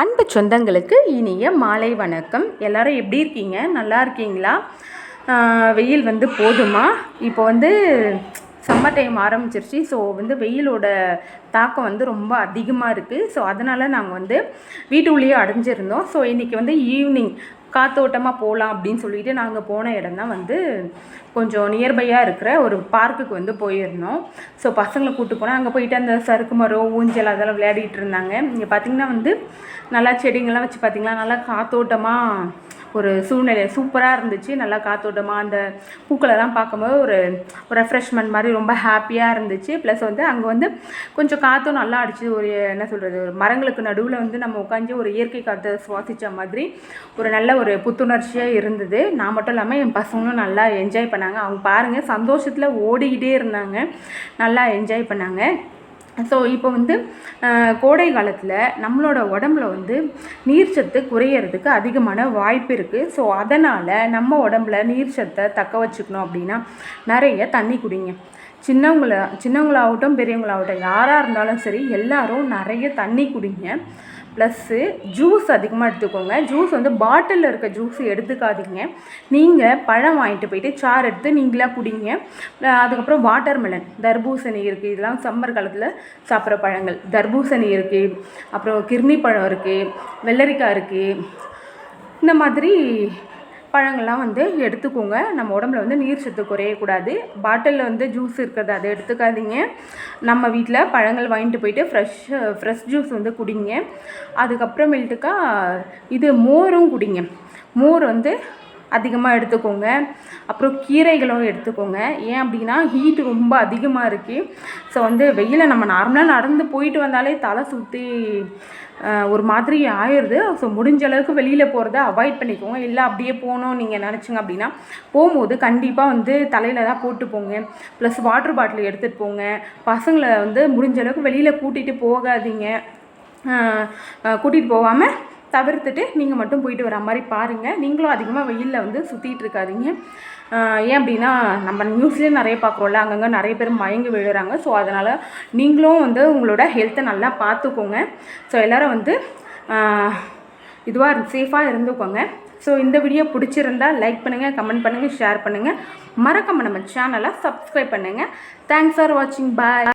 அன்பு சொந்தங்களுக்கு இனிய மாலை வணக்கம். எல்லாரும் எப்படி இருக்கீங்க? நல்லா இருக்கீங்களா? வெயில் வந்து போதுமா? இப்போ வந்து சம்மர் டைம் ஆரம்பிச்சிருச்சு. ஸோ வந்து வெயிலோட தாக்கம் வந்து ரொம்ப அதிகமாக இருக்குது ஸோ அதனால் நாங்கள் வந்து வீட்டுக்குள்ளேயே அடைஞ்சிருந்தோம். ஸோ இன்றைக்கி வந்து ஈவினிங் காத்தோட்டமாக போகலாம் அப்படின்னு சொல்லிட்டு நாங்கள் போன இடம் தான் வந்து கொஞ்சம் நியர்பையாக இருக்கிற ஒரு பார்க்குக்கு வந்து போயிருந்தோம். ஸோ பசங்களை கூப்பிட்டு போனால் அங்கே போயிட்டு அந்த சறுக்கு மரம் ஊஞ்சல் அதெல்லாம் விளையாடிட்டு இருந்தாங்க. இங்கே பார்த்திங்கன்னா வந்து நல்லா செடிங்கள்லாம் வச்சு பார்த்திங்களா நல்லா காத்தோட்டமாக ஒரு சூழ்நிலை சூப்பராக இருந்துச்சு. நல்லா காத்தோட்டமாக அந்த பூக்களெல்லாம் பார்க்கும்போது ஒரு ஒரு ரெஃப்ரெஷ்மெண்ட் மாதிரி ரொம்ப ஹாப்பியாக இருந்துச்சு. ப்ளஸ் வந்து அங்கே வந்து கொஞ்சம் காற்றும் நல்லா அடிச்சு ஒரு என்ன சொல்கிறது ஒரு மரங்களுக்கு நடுவில் வந்து நம்ம உட்காந்து ஒரு இயற்கை காற்றை சுவாசித்த மாதிரி ஒரு நல்ல ஒரு புத்துணர்ச்சியாக இருந்தது. நான் மட்டும் இல்லாமல் என் பசங்களும் நல்லா என்ஜாய் பண்ணாங்க. அவங்க பாருங்கள் சந்தோஷத்தில் ஓடிக்கிட்டே இருந்தாங்க. நல்லா என்ஜாய் பண்ணாங்க. ஸோ இப்போ வந்து கோடை காலத்தில் நம்மளோட உடம்புல வந்து நீர்ச்சத்து குறையிறதுக்கு அதிகமான வாய்ப்பு இருக்குது ஸோ அதனால் நம்ம உடம்புல நீர்ச்சத்தை தக்க வச்சுக்கணும் அப்படின்னா நிறைய தண்ணி குடிங்க. சின்னவங்கள சின்னவங்களாகட்டும் பெரியவங்களாகட்டும் யாராக இருந்தாலும் சரி எல்லோரும் நிறைய தண்ணி குடிங்க. ப்ளஸ்ஸு ஜூஸ் அதிகமாக எடுத்துக்கோங்க. ஜூஸ் வந்து பாட்டிலில் இருக்க ஜூஸ் எடுத்துக்காதீங்க. நீங்கள் பழம் வாங்கிட்டு போயிட்டு சாறு எடுத்து நீங்களாக குடிங்க. அதுக்கப்புறம் அதுக்கப்புறம் வாட்டர்மெலன் தர்பூசணி இருக்குது இதெல்லாம் சம்மர் காலத்தில் சாப்பிட்ற பழங்கள். தர்பூசணி இருக்குது அப்புறம் கிர்னி பழம் இருக்குது வெள்ளரிக்காய் இருக்குது இந்த மாதிரி பழங்கள்லாம் வந்து எடுத்துக்கோங்க. நம்ம உடம்புல வந்து நீர் சத்து குறையக்கூடாது. பாட்டிலில் வந்து ஜூஸ் இருக்கிறது அதை எடுத்துக்காதீங்க. நம்ம வீட்டில் பழங்கள் வாங்கிட்டு போயிட்டு ஃப்ரெஷ் ஃப்ரெஷ் ஜூஸ் வந்து குடிங்க. அதுக்கப்புறமேட்டுக்கா இது மோரும் குடிங்க. மோர் வந்து அதிகமாக எடுத்துக்கோங்க. அப்புறம் கீரைகளும் எடுத்துக்கோங்க. ஏன் அப்படின்னா ஹீட் ரொம்ப அதிகமாக இருக்குது ஸோ வந்து வெயிலில் நம்ம நார்மலாக நடந்து போயிட்டு வந்தாலே தலை சுற்றி ஒரு மாதிரி ஆயிடுது ஸோ முடிஞ்ச அளவுக்கு வெளியில் போகிறத அவாய்ட் பண்ணிக்கோங்க. இல்லை அப்படியே போகணும் நீங்கள் நினச்சிங்க அப்படின்னா போகும்போது கண்டிப்பாக வந்து தலையில் தான் போட்டு போங்க. ப்ளஸ் வாட்டர் பாட்டில் எடுத்துகிட்டு போங்க. பசங்களை வந்து முடிஞ்ச அளவுக்கு வெளியில் கூட்டிகிட்டு போகாதீங்க. கூட்டிகிட்டு போகாமல் தவிர்த்துட்டு நீங்கள் மட்டும் போயிட்டு வர மாதிரி பாருங்கள் நீங்களும் அதிகமாக வெயிலில் வந்து சுற்றிட்டு இருக்காதீங்க. ஏன் அப்படின்னா நம்ம நியூஸ்லேயே நிறைய பார்க்குறோம்ல அங்கங்கே நிறைய பேர் மயங்கி விழுறாங்க. ஸோ அதனால் நீங்களும் வந்து உங்களோட ஹெல்த்தை நல்லா பார்த்துக்கோங்க. ஸோ எல்லோரும் வந்து இதுவாக சேஃபாக இருந்துக்கோங்க. ஸோ இந்த வீடியோ பிடிச்சிருந்தா லைக் பண்ணுங்கள் கமெண்ட் பண்ணுங்கள் ஷேர் பண்ணுங்கள் மறக்காம நம்ம சேனலை சப்ஸ்கிரைப் பண்ணுங்கள் தேங்க்ஸ் ஃபார் வாட்சிங் பாய்